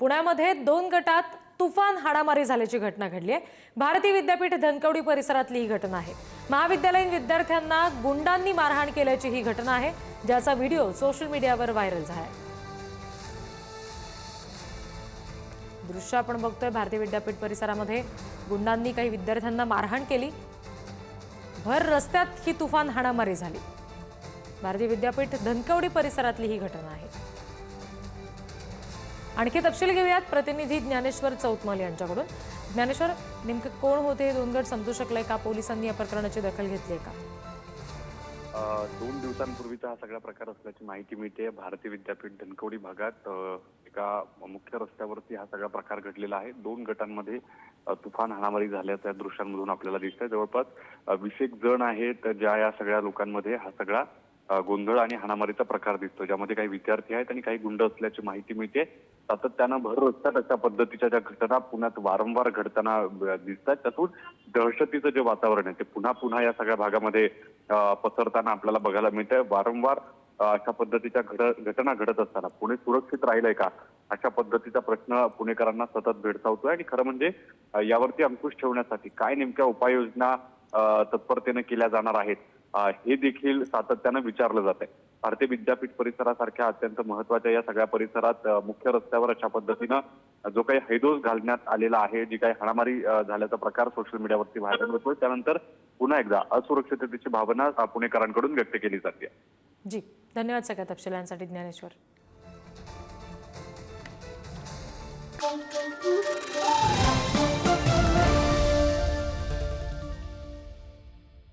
पुण्यामध्ये दोन गटात तुफान हाडामारी झाल्याची घटना घडली आहे. भारती विद्यापीठ धनकवडी परिसरातली ही घटना आहे. महाविद्यालयीन विद्यार्थ्यांना गुंडांनी मारहाण केल्याची ही घटना आहे ज्याचा व्हिडिओ सोशल मीडियावर व्हायरल झाला आहे दृश्य आपण बघतोय भारतीय विद्यापीठ परिसरामध्ये गुंडांनी काही विद्यार्थ्यांना मारहाण केली. भर रस्त्यात ही तुफान हाणामारी झाली. भारतीय विद्यापीठ धनकवडी परिसरातली ही घटना आहे. आणखी तपशील घेऊयात. प्रतिनिधी ज्ञानेश्वर चौतमाल यांच्याकडून. ज्ञानेश्वर नेमके कोण होते? हे दोन गट समजू शकले का? पोलिसांनी या प्रकरणाची दखल घेतली आहे का? दोन दिवसांपूर्वीचा हा सगळा प्रकार असल्याची माहिती मिळते. भारतीय विद्यापीठ धनकवडी भागात एका मुख्य रस्त्यावरती हा सगळा प्रकार घडलेला आहे. दोन गटांमध्ये तुफान हाणामारी झाल्याच्या दृश्यांमधून आपल्याला दिसतंय. जवळपास विशेष वीस एक जण आहेत ज्या या सगळ्या लोकांमध्ये हा सगळा गोंधळ आणि हाणामारीचा प्रकार दिसतो ज्यामध्ये काही विद्यार्थी आहेत आणि काही गुंड असल्याची माहिती मिळते. सातत्यानं भर रस्त्यात अशा पद्धतीच्या ज्या घटना पुण्यात वारंवार घडताना दिसतात त्यातून दहशतीचं जे वातावरण आहे ते पुन्हा पुन्हा या सगळ्या भागामध्ये पसरताना आपल्याला बघायला मिळतंय. वारंवार अशा पद्धतीच्या घड घटना घडत असताना पुणे सुरक्षित राहिलंय का? अशा पद्धतीचा प्रश्न पुणेकरांना सतत भेडसावतोय आणि खरं म्हणजे यावरती अंकुश ठेवण्यासाठी काय नेमक्या उपाययोजना तत्परतेने केल्या जाणार आहेत? हे देखील सातत्यानं विचारलं जात आहे भारतीय विद्यापीठ परिसरासारख्या अत्यंत महत्त्वाच्या या सगळ्या परिसरात मुख्य रस्त्यावर अशा पद्धतीनं जो काही हैदोस घालण्यात आलेला आहे जी काही हाणामारी झाल्याचा प्रकार सोशल मीडियावरती व्हायरल होतोय त्यानंतर पुन्हा एकदा असुरक्षिततेची भावना पुणेकरांकडून व्यक्त केली जाते. जी धन्यवाद सगळ्या तपशिलांसाठी ज्ञानेश्वर.